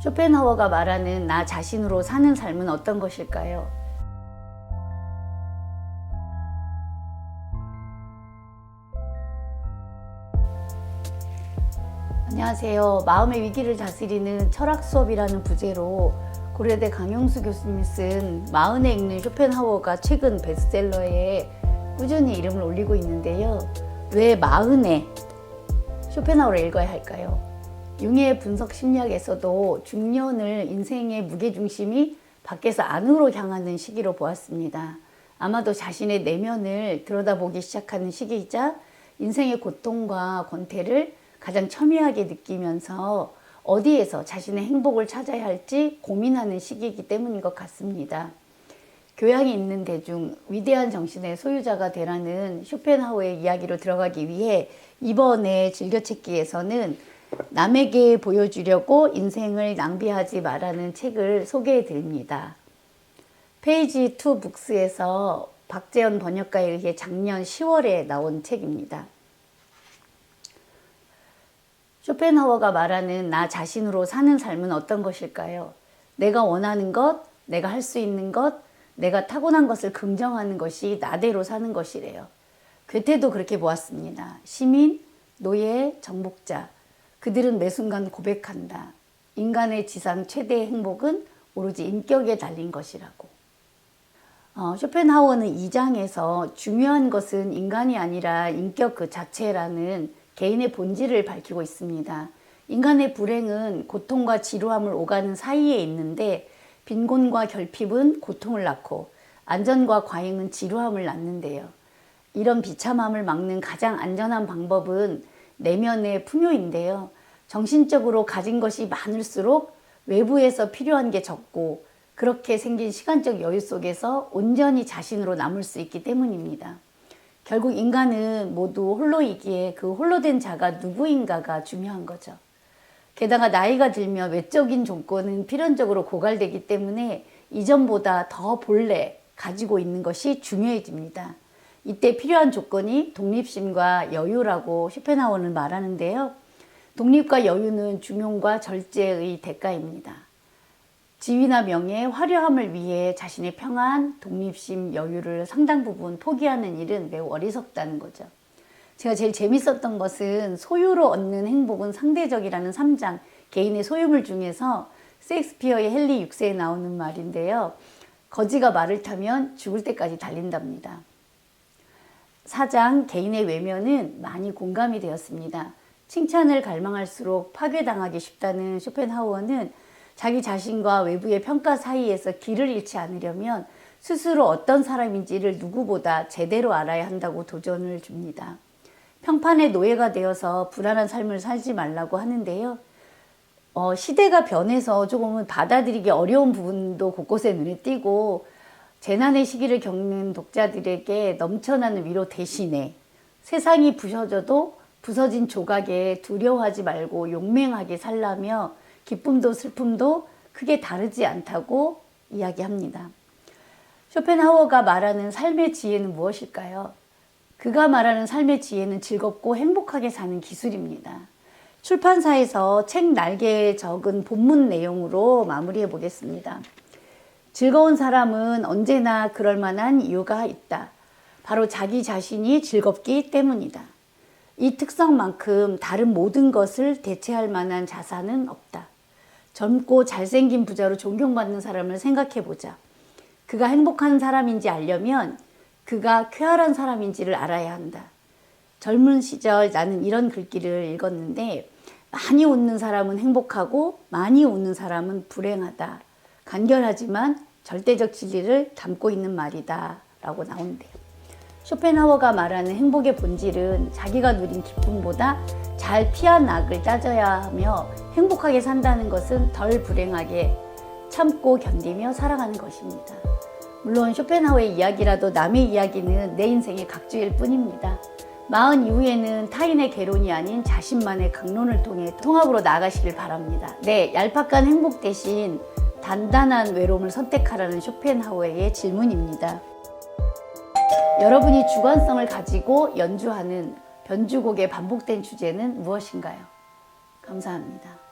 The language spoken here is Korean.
쇼펜하워가 말하는 나 자신으로 사는 삶은 어떤 것일까요? 안녕하세요. 마음의 위기를 다스리는 철학 수업이라는 부제로 고려대 강용수 교수님이 쓴 마흔에 읽는 쇼펜하워가 최근 베스트셀러에 꾸준히 이름을 올리고 있는데요. 왜 마흔에 쇼펜하워를 읽어야 할까요? 융의 분석 심리학에서도 중년을 인생의 무게중심이 밖에서 안으로 향하는 시기로 보았습니다. 아마도 자신의 내면을 들여다보기 시작하는 시기이자 인생의 고통과 권태를 가장 첨예하게 느끼면서 어디에서 자신의 행복을 찾아야 할지 고민하는 시기이기 때문인 것 같습니다. 교양이 있는 대중, 위대한 정신의 소유자가 되라는 쇼펜하우의 이야기로 들어가기 위해 이번에 즐겨찾기에서는 남에게 보여주려고 인생을 낭비하지 말라는 책을 소개해 드립니다. 페이지 2 북스에서 박재현 번역가에 의해 작년 10월에 나온 책입니다. 쇼펜하워가 말하는 나 자신으로 사는 삶은 어떤 것일까요? 내가 원하는 것, 내가 할 수 있는 것, 내가 타고난 것을 긍정하는 것이 나대로 사는 것이래요. 괴테도 그렇게 보았습니다. 시민, 노예, 정복자. 그들은 매 순간 고백한다. 인간의 지상 최대의 행복은 오로지 인격에 달린 것이라고. 어, 쇼펜하워는 2장에서 중요한 것은 인간이 아니라 인격 그 자체라는 개인의 본질을 밝히고 있습니다. 인간의 불행은 고통과 지루함을 오가는 사이에 있는데 빈곤과 결핍은 고통을 낳고 안전과 과잉은 지루함을 낳는데요. 이런 비참함을 막는 가장 안전한 방법은 내면의 풍요인데요. 정신적으로 가진 것이 많을수록 외부에서 필요한 게 적고 그렇게 생긴 시간적 여유 속에서 온전히 자신으로 남을 수 있기 때문입니다. 결국 인간은 모두 홀로이기에 그 홀로된 자가 누구인가가 중요한 거죠. 게다가 나이가 들면 외적인 조건은 필연적으로 고갈되기 때문에 이전보다 더 본래 가지고 있는 것이 중요해집니다. 이때 필요한 조건이 독립심과 여유라고 쇼펜하워는 말하는데요. 독립과 여유는 중용과 절제의 대가입니다. 지위나 명예, 화려함을 위해 자신의 평안, 독립심, 여유를 상당 부분 포기하는 일은 매우 어리석다는 거죠. 제가 제일 재밌었던 것은 소유로 얻는 행복은 상대적이라는 3장 개인의 소유물 중에서 셰익스피어의 헨리 6세에 나오는 말인데요. 거지가 말을 타면 죽을 때까지 달린답니다. 4장 개인의 외면은 많이 공감이 되었습니다. 칭찬을 갈망할수록 파괴당하기 쉽다는 쇼펜하우어는 자기 자신과 외부의 평가 사이에서 길을 잃지 않으려면 스스로 어떤 사람인지를 누구보다 제대로 알아야 한다고 도전을 줍니다. 평판의 노예가 되어서 불안한 삶을 살지 말라고 하는데요. 어, 시대가 변해서 조금은 받아들이기 어려운 부분도 곳곳에 눈에 띄고 재난의 시기를 겪는 독자들에게 넘쳐나는 위로 대신에 세상이 부서져도 부서진 조각에 두려워하지 말고 용맹하게 살라며 기쁨도 슬픔도 크게 다르지 않다고 이야기합니다. 쇼펜하워가 말하는 삶의 지혜는 무엇일까요? 그가 말하는 삶의 지혜는 즐겁고 행복하게 사는 기술입니다. 출판사에서 책 날개에 적은 본문 내용으로 마무리해 보겠습니다. 즐거운 사람은 언제나 그럴 만한 이유가 있다. 바로 자기 자신이 즐겁기 때문이다. 이 특성만큼 다른 모든 것을 대체할 만한 자산은 없다. 젊고 잘생긴 부자로 존경받는 사람을 생각해 보자. 그가 행복한 사람인지 알려면 그가 쾌활한 사람인지를 알아야 한다. 젊은 시절 나는 이런 글귀를 읽었는데 많이 웃는 사람은 행복하고 많이 웃는 사람은 불행하다. 간결하지만 절대적 진리를 담고 있는 말이다. 라고 나온대요. 쇼펜하워가 말하는 행복의 본질은 자기가 누린 기쁨보다 잘 피한 악을 따져야 하며 행복하게 산다는 것은 덜 불행하게 참고 견디며 살아가는 것입니다. 물론 쇼펜하우의 이야기라도 남의 이야기는 내 인생의 각주일 뿐입니다. 마흔 이후에는 타인의 개론이 아닌 자신만의 강론을 통해 통합으로 나아가시길 바랍니다. 네, 얄팍한 행복 대신 단단한 외로움을 선택하라는 쇼펜하우의 질문입니다. 여러분이 주관성을 가지고 연주하는 변주곡의 반복된 주제는 무엇인가요? 감사합니다.